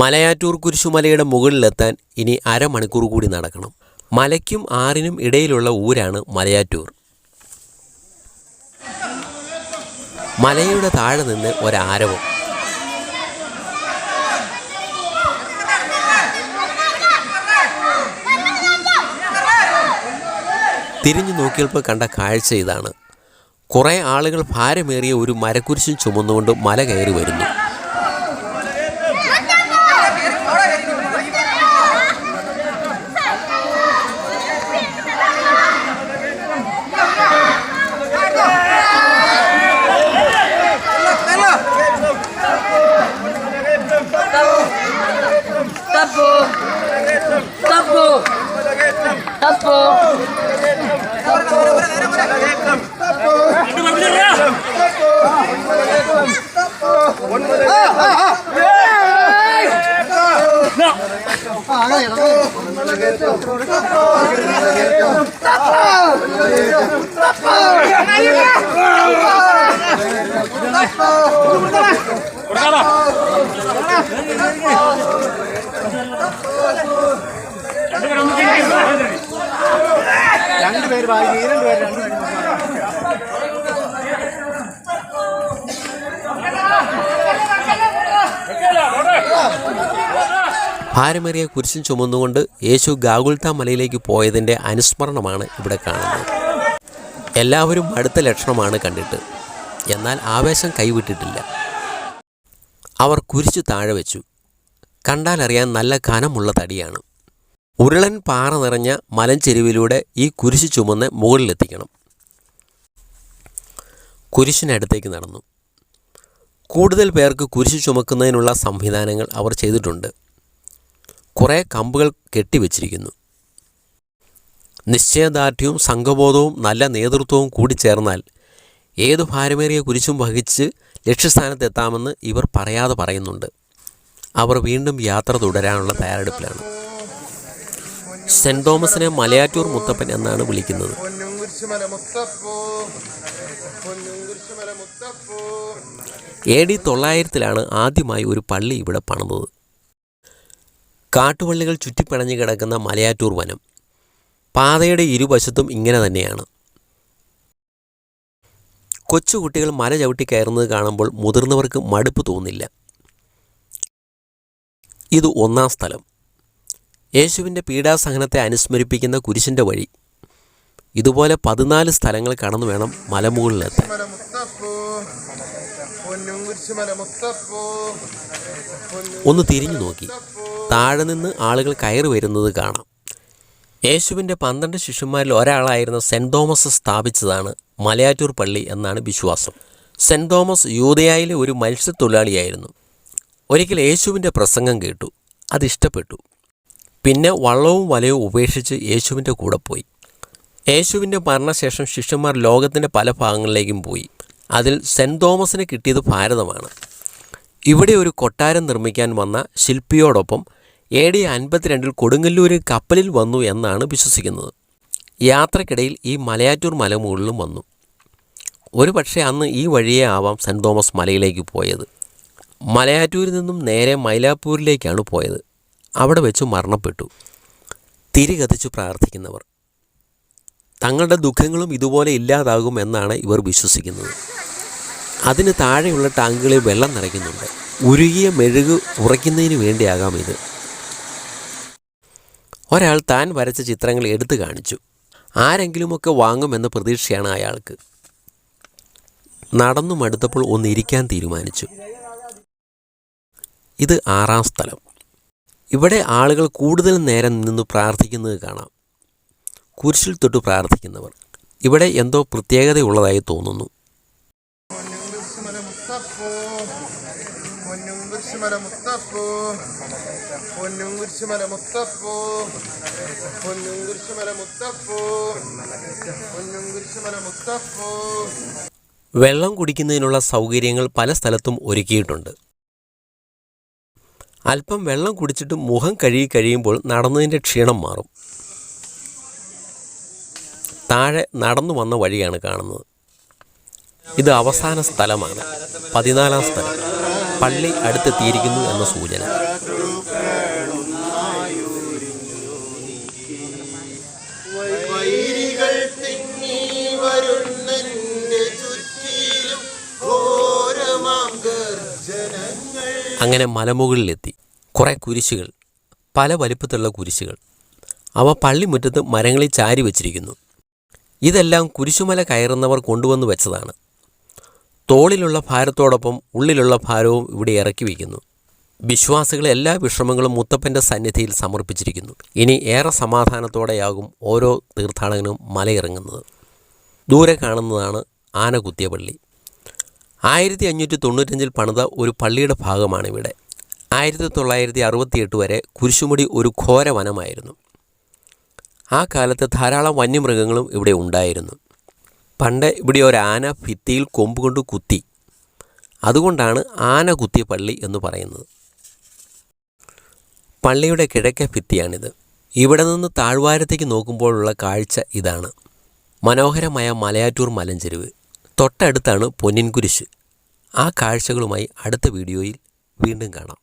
മലയാറ്റൂർ കുരിശുമലയുടെ മുകളിലെത്താൻ ഇനി അരമണിക്കൂർ കൂടി നടക്കണം. മലയ്ക്കും ആറിനും ഇടയിലുള്ള ഊരാണ് മലയാറ്റൂർ. മലയുടെ താഴെ നിന്ന് ഒരാരവം. തിരിഞ്ഞു നോക്കിയപ്പോൾ കണ്ട കാഴ്ച ഇതാണ്. കുറേ ആളുകൾ ഭാരമേറിയ ഒരു മരക്കുരിശും ചുമന്നുകൊണ്ട് മല കയറി വരുന്നു. രണ്ടുപേര് ഈ രണ്ടുപേര് രണ്ടുപേര് ഭാരമേറിയ കുരിശും ചുമന്നുകൊണ്ട് യേശു ഗാഗുൽത്ത മലയിലേക്ക് പോയതിന്റെ അനുസ്മരണമാണ് ഇവിടെ കാണുന്നത്. എല്ലാവരും അടുത്ത ലക്ഷണമാണ് കണ്ടിട്ട്. എന്നാൽ ആവേശം കൈവിട്ടിട്ടില്ല. അവർ കുരിശു താഴെ വെച്ചു. കണ്ടാലറിയാൻ നല്ല കനമുള്ള തടിയാണ്. ഉരുളൻ പാറ നിറഞ്ഞ മലഞ്ചെരുവിലൂടെ ഈ കുരിശു ചുമന്ന് മുകളിലെത്തിക്കണം. കുരിശിനടുത്തേക്ക് നടന്നു. കൂടുതൽ പേർക്ക് കുരിശു ചുമക്കുന്നതിനുള്ള സംവിധാനങ്ങൾ അവർ ചെയ്തിട്ടുണ്ട്. കുറേ കമ്പുകൾ കെട്ടിവെച്ചിരിക്കുന്നു. നിശ്ചയദാർഢ്യവും സംഘബോധവും നല്ല നേതൃത്വവും കൂടി ചേർന്നാൽ ഏത് ഭാരമേറിയ കുരിശും വഹിച്ച് ലക്ഷ്യസ്ഥാനത്തെത്താമെന്ന് ഇവർ പറയാതെ പറയുന്നുണ്ട്. അവർ വീണ്ടും യാത്ര തുടരാനുള്ള തയ്യാറെടുപ്പിലാണ്. സെന്റ് തോമസിനെ മലയാറ്റൂർ മുത്തപ്പൻ എന്നാണ് വിളിക്കുന്നത്. എ ഡി തൊള്ളായിരത്തിലാണ് ആദ്യമായി ഒരു പള്ളി ഇവിടെ പണിതത്. കാട്ടുപള്ളികൾ ചുറ്റിപ്പിണഞ്ഞു കിടക്കുന്ന മലയാറ്റൂർ വനം. പാതയുടെ ഇരുവശത്തും ഇങ്ങനെ തന്നെയാണ്. കൊച്ചുകുട്ടികൾ മല ചവിട്ടി കയറുന്നത് കാണുമ്പോൾ മുതിർന്നവർക്ക് മടുപ്പ് തോന്നില്ല. ഇത് ഒന്നാം സ്ഥലം. യേശുവിന്റെ പീഡാസഹനത്തെ അനുസ്മരിപ്പിക്കുന്ന കുരിശിന്റെ വഴി. ഇതുപോലെ പതിനാല് സ്ഥലങ്ങൾ കടന്നു വേണം മലമുകളിലെത്താൻ. ഒന്ന് തിരിഞ്ഞു നോക്കി. താഴെ നിന്ന് ആളുകൾ കയറി വരുന്നത് കാണാം. യേശുവിന്റെ പന്ത്രണ്ട് ശിഷ്യന്മാരിൽ ഒരാളായിരുന്ന സെന്റ് തോമസ് സ്ഥാപിച്ചതാണ് മലയാറ്റൂർ പള്ളി എന്നാണ് വിശ്വാസം. സെന്റ് തോമസ് യൂതയായിലെ ഒരു മത്സ്യത്തൊഴിലാളിയായിരുന്നു. ഒരിക്കൽ യേശുവിന്റെ പ്രസംഗം കേട്ടു. അതിഷ്ടപ്പെട്ടു പിന്നെ വള്ളവും വലയും ഉപേക്ഷിച്ച് യേശുവിന്റെ കൂടെ പോയി. യേശുവിന്റെ മരണശേഷം ശിഷ്യന്മാർ ലോകത്തിന്റെ പല ഭാഗങ്ങളിലേക്കും പോയി. അതിൽ സെന്റ് തോമസിന് കിട്ടിയത് ഭാരതമാണ്. ഇവിടെ ഒരു കൊട്ടാരം നിർമ്മിക്കാൻ വന്ന ശില്പിയോടൊപ്പം എ ഡി അൻപത്തിരണ്ടിൽ കൊടുങ്ങല്ലൂർ കപ്പലിൽ വന്നു എന്നാണ് വിശ്വസിക്കുന്നത്. യാത്രക്കിടയിൽ ഈ മലയാറ്റൂർ മലമുകളിലും വന്നു. ഒരു പക്ഷേ അന്ന് ഈ വഴിയേ ആവാം സെന്റ് തോമസ് മലയിലേക്ക് പോയത്. മലയാറ്റൂരിൽ നിന്നും നേരെ മൈലാപ്പൂരിലേക്കാണ് പോയത്. അവിടെ വെച്ച് മരണപ്പെട്ടു. തിരി പ്രാർത്ഥിക്കുന്നവർ. തങ്ങളുടെ ദുഃഖങ്ങളും ഇതുപോലെ ഇല്ലാതാകും എന്നാണ് ഇവർ വിശ്വസിക്കുന്നത്. അതിന് താഴെയുള്ള ടാങ്കുകളിൽ വെള്ളം നിറയ്ക്കുന്നുണ്ട്. ഉരുകിയ മെഴുക് ഉറയ്ക്കുന്നതിന് വേണ്ടിയാകാം ഇത്. ഒരാൾ താൻ വരച്ച ചിത്രങ്ങൾ എടുത്തു കാണിച്ചു. ആരെങ്കിലുമൊക്കെ വാങ്ങുമെന്ന പ്രതീക്ഷയാണ് അയാൾക്ക്. നടന്നു മടുത്തപ്പോൾ ഒന്നിരിക്കാൻ തീരുമാനിച്ചു. ഇത് ആറാം സ്ഥലം. ഇവിടെ ആളുകൾ കൂടുതൽ നേരം നിന്ന് പ്രാർത്ഥിക്കുന്നത് കാണാം. കുരിശിൽ തൊട്ട് പ്രാർത്ഥിക്കുന്നവർ. ഇവിടെ എന്തോ പ്രത്യേകതയുള്ളതായി തോന്നുന്നു പൊന്നുംകുരിശുമല മുത്തപ്പോ പൊന്നുംകുരിശുമല മുത്തപ്പോ പൊന്നുംകുരിശുമല മുത്തപ്പോ പൊന്നുംകുരിശുമല മുത്തപ്പോ മല മുത്തപ്പൂ വെള്ളം കുടിക്കുന്നതിനുള്ള സൗകര്യങ്ങൾ പല സ്ഥലത്തും ഒരുക്കിയിട്ടുണ്ട്. അല്പം വെള്ളം കുടിച്ചിട്ട് മുഖം കഴുകി കഴിയുമ്പോൾ നടന്നതിന്റെ ക്ഷീണം മാറും. താഴെ നടന്നു വന്ന വഴിയാണ് കാണുന്നത്. ഇത് അവസാന സ്ഥലമാണ്. പതിനാലാം സ്ഥലം. പള്ളി അടുത്തെത്തിയിരിക്കുന്നു എന്ന സൂചന. അങ്ങനെ മലമുകളിലെത്തി. കുറേ കുരിശുകൾ പല വലിപ്പത്തിലുള്ള കുരിശുകൾ. അവ പള്ളിമുറ്റത്ത് മരങ്ങളിൽ ചാരി വച്ചിരിക്കുന്നു. ഇതെല്ലാം കുരിശുമല കയറുന്നവർ കൊണ്ടുവന്നു വെച്ചതാണ്. തോളിലുള്ള ഭാരത്തോടൊപ്പം ഉള്ളിലുള്ള ഭാരവും ഇവിടെ ഇറക്കി വയ്ക്കുന്നു. വിശ്വാസികളെ എല്ലാ വിഷമങ്ങളും മുത്തപ്പന്റെ സന്നിധിയിൽ സമർപ്പിച്ചിരിക്കുന്നു. ഇനി ഏറെ സമാധാനത്തോടെയാകും ഓരോ തീർത്ഥാടകനും മലയിറങ്ങുന്നത്. ദൂരെ കാണുന്നതാണ് ആനകുത്തിയ പള്ളി. ആയിരത്തി അഞ്ഞൂറ്റി തൊണ്ണൂറ്റഞ്ചിൽ പണിത ഒരു പള്ളിയുടെ ഭാഗമാണ് ഇവിടെ ആയിരത്തി തൊള്ളായിരത്തി അറുപത്തിയെട്ട് വരെ കുരിശുമുടി ഒരു ഘോര വനമായിരുന്നു ആ കാലത്ത് ധാരാളം വന്യമൃഗങ്ങളും ഇവിടെ ഉണ്ടായിരുന്നു. പണ്ട് ഇവിടെ ഒരു ആന ഭിത്തിയിൽ കൊമ്പുകൊണ്ട് കുത്തി. അതുകൊണ്ടാണ് ആന കുത്തിയ പള്ളി എന്ന് പറയുന്നത്. പള്ളിയുടെ കിഴക്കേ ഭിത്തിയാണിത്. ഇവിടെ നിന്ന് താഴ്വാരത്തേക്ക് നോക്കുമ്പോഴുള്ള കാഴ്ച ഇതാണ്. മനോഹരമായ മലയാറ്റൂർ മലഞ്ചെരുവ്. തൊട്ടടുത്താണ് പൊന്നിൻകുരിശ്. ആ കാഴ്ചകളുമായി അടുത്ത വീഡിയോയിൽ വീണ്ടും കാണാം.